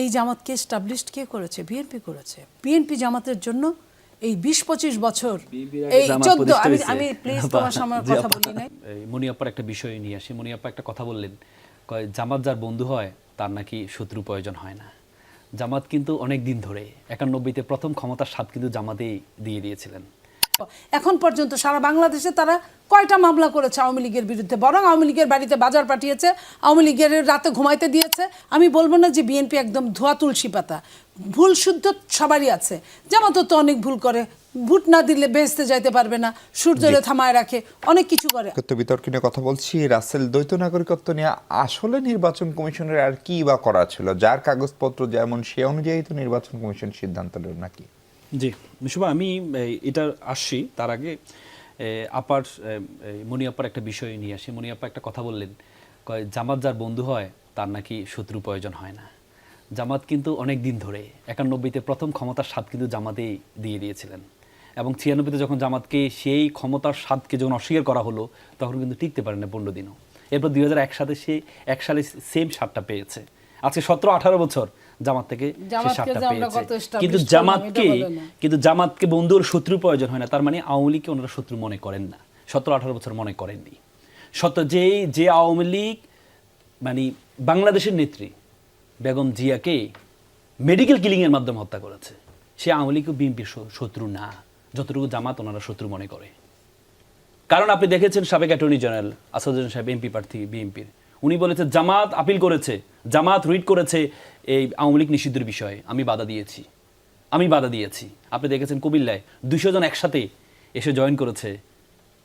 এই জামাতকে স্টাবলিশড কে করেছে? বিএনপি করেছে। বিএনপি জামাতের জন্য এই বিশ পঁচিশ বছর এই চোদ্দ আমি আমি প্লিজ তোমার সামনে জি কথা বলি নাই। এই মনিয়াপ্পার একটা বিষয় নিয়ে আসি। মনিয়াপ্পা একটা কথা বললেন জামাত যার বন্ধু হয় তার নাকি শত্রু প্রয়োজন হয় না। জামাত কিন্তু অনেক দিন ধরে একানব্বইতে প্রথম ক্ষমতার স্বাদ কিন্তু জামাতেই দিয়ে দিয়েছিলেন। এখন পর্যন্ত সারা বাংলাদেশে তারা কয়টা মামলা করেছে আওয়ামী লীগের বিরুদ্ধে? বরং আওয়ামী লীগের বাড়িতে বাজার পাঠিয়েছে আওয়ামী লীগের রাতে ঘুমাইতে দিয়েছে। আমি বলব না যে বিএনপি একদম ধোয়া তুলসী পাতা। ভুল শুদ্ধ সবারই আছে। যেমন তো অনেক ভুল করে। ভোট না দিলে বেহেস্তে যাইতে পারবে না। সূর্যরে থামায় রাখে। অনেক কিছু করে। বিতর্ক নিয়ে কথা বলছি। রাসেল দ্বৈত নাগরিকত্ব নিয়ে আসলে নির্বাচন কমিশনের আর কি বা করা ছিল? যার কাগজপত্র যেমন সে অনুযায়ী তো নির্বাচন কমিশন সিদ্ধান্ত নাকি? জি মিশুবা আমি এটা আসছি তার আগে আপার এই মনিয়াপ্পার একটা বিষয় নিয়ে আসি। মনি মনিয়াপ্পা একটা কথা বললেন, কয়, জামাত যার বন্ধু হয়, তার নাকি শত্রু প্রয়োজন হয় না। জামাত কিন্তু অনেক দিন ধরে, একানব্বইতে প্রথম ক্ষমতার স্বাদ কিন্তু জামাতেই দিয়ে দিয়েছিলেন। এবং ছিয়ানব্বইতে যখন জামাতকে সেই ক্ষমতার স্বাদকে যখন অস্বীকার করা হলো, তখন কিন্তু টিকতে পারে না পনেরো দিনও। এরপর দুই হাজার এক সালে সে, এক সালে সেম স্বাদটা পেয়েছে। আজকে সতেরো আঠারো বছর জামাত থেকে পেয়েছে। কিন্তু জামাতকে। কিন্তু জামাতকে বন্ধুর শত্রু প্রয়োজন হয় না। তার মানে আওয়ামী লীগকে ওনারা শত্রু মনে করেন না। সতেরো আঠারো বছর মনে করেননি। সত্য যে যে আওয়ামী লীগ মানে বাংলাদেশের নেত্রী বেগম জিয়াকে মেডিকেল কিলিংয়ের মাধ্যমে হত্যা করেছে সে আওয়ামী লীগ বিএনপির শত্রু না। যতটুকু জামাত ওনারা শত্রু মনে করে। কারণ আপনি দেখেছেন সাবেক অ্যাটর্নি জেনারেল আসাদুজ্জামান সাহেব এমপি প্রার্থী বিএনপির। উনি বলেছে জামাত আপিল করেছে জামাত রিট করেছে। এই আওয়ামী লীগ নিষিদ্ধের বিষয়ে আমি বাধা দিয়েছি। আমি বাধা দিয়েছি। আপনি দেখেছেন কুমিল্লায় দুইশো জন একসাথে এসে জয়েন করেছে।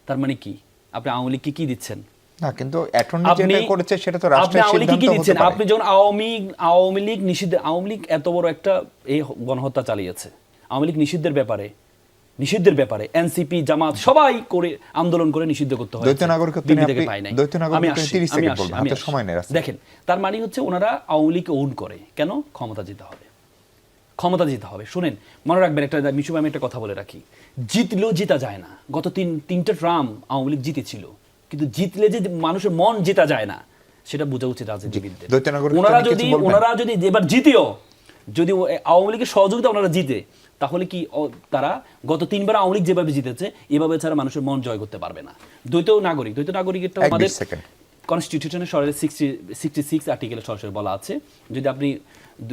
তার মানে কি? আপনি আওয়ামী লীগকে কি দিচ্ছেন? না কিন্তু অ্যাটর্নি করেছে সেটা তো আপনি রাষ্ট্রের সিদ্ধান্ত কি হতে পারে। আপনি যখন আওয়ামী আওয়ামী লীগ নিষিদ্ধ আওয়ামী লীগ এত বড় একটা এই গণহত্যা চালিয়েছে আওয়ামী লীগ নিষিদ্ধের ব্যাপারে নিষিদ্ধের ব্যাপারে এনসিপি জামাত সবাই করে আন্দোলন করে নিষিদ্ধ করতে হয়। দ্বৈত নাগরিকত্ব থেকে পাই নাই দ্বৈত নাগরিকত্ব আমি নিয়ে আসছি, 30 আমি সেকেন্ড আসছি, বলবেন, আমি হাতে আসছি। সময় নেই দেখেন তার মানে হচ্ছে ওনারা আওয়ামী লীগকে ওন করে। কেন? ক্ষমতা জিতে হবে। ক্ষমতা জিতে হবে। শুনেন মনে রাখবেন একটা মিশু আমি একটা কথা বলে রাখি। জিতলেও জিতা যায় না। গত তিন তিনটা ট্রাম আওয়ামী লীগ জিতেছিল। কিন্তু জিতলে যে মানুষের মন জেতা যায় না সেটা বোঝা উচিত রাজনীতিবিদদের। ওনারা যদি ওনারা যদি এবার জিতেও যদি আওয়ামী লীগের সহযোগিতা ওনারা জিতে তাহলে কি তারা গত তিনবার আওয়ামী লীগ যেভাবে জিতেছে এভাবে ছাড়া মানুষের মন জয় করতে পারবে না। দ্বৈত নাগরিক দ্বৈত নাগরিকটা এক আমাদের কনস্টিটিউশনের সরাসরি সিক্সটি সিক্সটি সিক্স আর্টিকেলে সরাসরি বলা আছে। যদি আপনি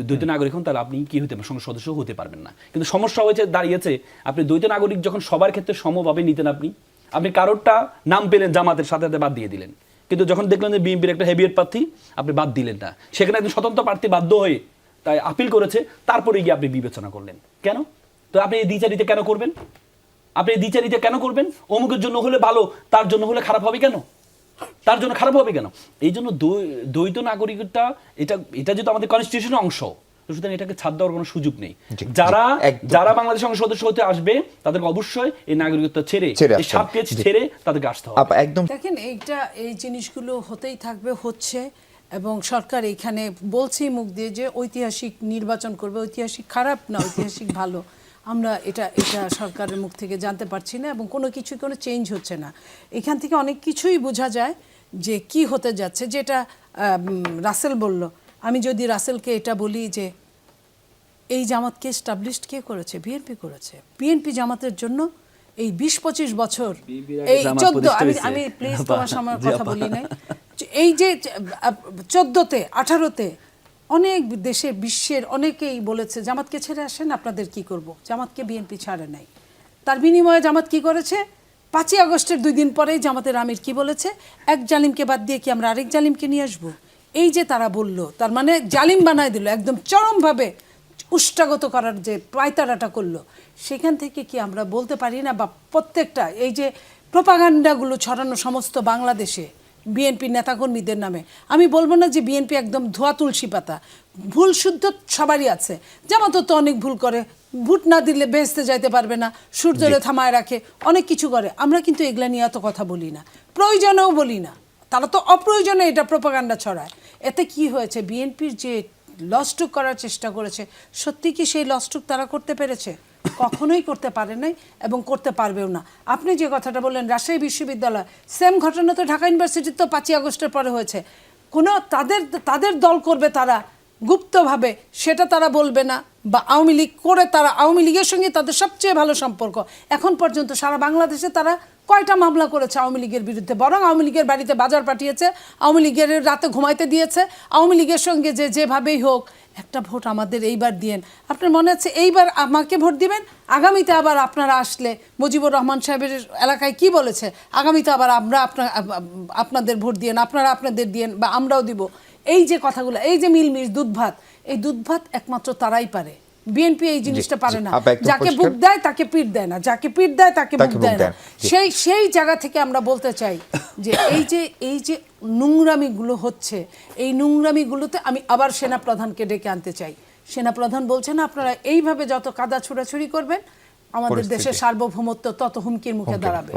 দ্বৈত নাগরিক হন তাহলে আপনি কি হতে পারবেন? সংসদ সদস্য হতে পারবেন না। কিন্তু সমস্যা হয়েছে দাঁড়িয়েছে আপনি দ্বৈত নাগরিক যখন সবার ক্ষেত্রে সমভাবে নিতেন আপনি আপনি কারোরটা নাম পেলেন জামাতের সাথে সাথে বাদ দিয়ে দিলেন। কিন্তু যখন দেখলেন যে বিএনপির একটা হেভিয়েট প্রার্থী আপনি বাদ দিলেন না। সেখানে একজন স্বতন্ত্র প্রার্থী বাধ্য হয়ে তাই আপিল করেছে তারপরে গিয়ে আপনি বিবেচনা করলেন। কেন? তো আপনি এই দ্বিচারিতে কেন করবেন? আপনি এই দ্বিচারিতে কেন করবেন? অমুকের জন্য হলে ভালো তার জন্য হলে খারাপ হবে কেন? তার জন্য খারাপ হবে কেন? এই জন্য দ্বৈত নাগরিকতা এটা এটা যেহেতু আমাদের কনস্টিটিউশনের অংশ সুতরাং এটাকে ছাড় দেওয়ার কোনো সুযোগ নেই। যারা যারা বাংলাদেশ সংসদ সদস্য হতে আসবে তাদেরকে অবশ্যই এই নাগরিকত্ব ছেড়ে ছেড়ে এই আসতে হবে। ছেড়ে তাদেরকে আসতে হবে। একদম। দেখেন এইটা এই জিনিসগুলো হতেই থাকবে হচ্ছে এবং সরকার এখানে বলছি মুখ দিয়ে যে ঐতিহাসিক নির্বাচন করবে ঐতিহাসিক খারাপ না ঐতিহাসিক ভালো। আমরা এটা এটা সরকারের মুখ থেকে জানতে পারছি না এবং কোনো কিছু কোনো চেঞ্জ হচ্ছে না। এখান থেকে অনেক কিছুই বোঝা যায় যে কি হতে যাচ্ছে। যেটা রাসেল বলল আমি যদি রাসেলকে এটা বলি যে এই জামাতকে স্টাবলিশড কে করেছে? বিএনপি করেছে। বিএনপি জামাতের জন্য এই বিশ পঁচিশ বছর এই চোদ্দ আমি আমি প্লিজ তোমার সময় কথা। বলি নাই। এই যে চোদ্দোতে, আঠারোতে, অনেক দেশে বিশ্বের অনেকেই বলেছে, জামাতকে ছেড়ে আসেন, আপনাদের কি করব? জামাতকে বিএনপি ছাড়ে নাই। তার বিনিময়ে জামাত কি করেছে? পাঁচই আগস্টের দুই দিন পরেই জামাতের আমির কি বলেছে? এক জালিমকে বাদ দিয়ে কি আমরা আরেক জালিমকে নিয়ে আসব? এই যে তারা বলল, তার মানে জালিম বানায় দিল, একদম চরমভাবে উষ্টাগত করার যে পায়তারাটা করল। সেখান থেকে কি আমরা বলতে পারি না? বা প্রত্যেকটা, এই যে প্রপাগান্ডাগুলো ছড়ানো সমস্ত বাংলাদেশে বিএনপি নেতাকর্মীদের নামে। আমি বলব না যে বিএনপি একদম ধোয়া তুলসী পাতা। ভুল শুদ্ধ সবারই আছে। যেমন তো অনেক ভুল করে। ভোট না দিলে বেহেস্তে যাইতে পারবে না। সূর্যরে থামায় রাখে। অনেক কিছু করে। আমরা কিন্তু এগুলা নিয়ে এত কথা বলি না। প্রয়োজনেও বলি না। তারা তো অপ্রয়োজনে এটা প্রপাগান্ডা ছড়ায়। এতে কি হয়েছে? বিএনপির যে লসটুক করার চেষ্টা করেছে সত্যি কি সেই লসটুক তারা করতে পেরেছে? কখনোই করতে পারে নাই এবং করতে পারবেও না। আপনি যে কথাটা বললেন, রাজশাহী বিশ্ববিদ্যালয় সেম ঘটনা তো ঢাকা ইউনিভার্সিটির তো পাঁচই আগস্টের পরে হয়েছে। কোনো তাদের তাদের দল করবে তারা গুপ্তভাবে সেটা তারা বলবে না বা আওয়ামী লীগ করে তারা, আওয়ামী লীগের সঙ্গে তাদের সবচেয়ে ভালো সম্পর্ক। এখন পর্যন্ত সারা বাংলাদেশে তারা কয়টা মামলা করেছে আওয়ামী লীগের বিরুদ্ধে? বরং আওয়ামী লীগের বাড়িতে বাজার পাঠিয়েছে, আওয়ামী লীগের রাতে ঘুমাইতে দিয়েছে, আওয়ামী লীগের সঙ্গে যে যেভাবেই হোক, একটা ভোট আমাদের এইবার দিয়েন। আপনার মনে আছে এইবার আমাকে ভোট দিবেন? আগামীতে আবার আপনারা আসলে মুজিবুর রহমান সাহেবের এলাকায় কি বলেছে? আগামীতে আবার আমরা আপনার আপনাদের ভোট দিয়েন, আপনারা আপনাদের দিয়েন বা আমরাও দিব। এই যে কথাগুলো এই যে মিলমিশ দুধ ভাত এই দুধ ভাত একমাত্র তারাই পারে। বিএনপি এই জিনিসটা পারে না। যাকে বুক দেয় তাকে পিঠ দেয় না। যাকে পিঠ দেয় তাকে বুক দেয় না। সেই সেই জায়গা থেকে আমরা বলতে চাই যে এই যে এই যে নোংরামিগুলো হচ্ছে এই নোংরামিগুলোতে আমি আবার সেনা প্রধানকে ডেকে আনতে চাই। সেনা প্রধান বলছেন আপনারা এইভাবে যত কাদা ছোড়াছুড়ি করবেন আমাদের দেশের সার্বভৌমত্ব তত হুমকির মুখে দাঁড়াবে।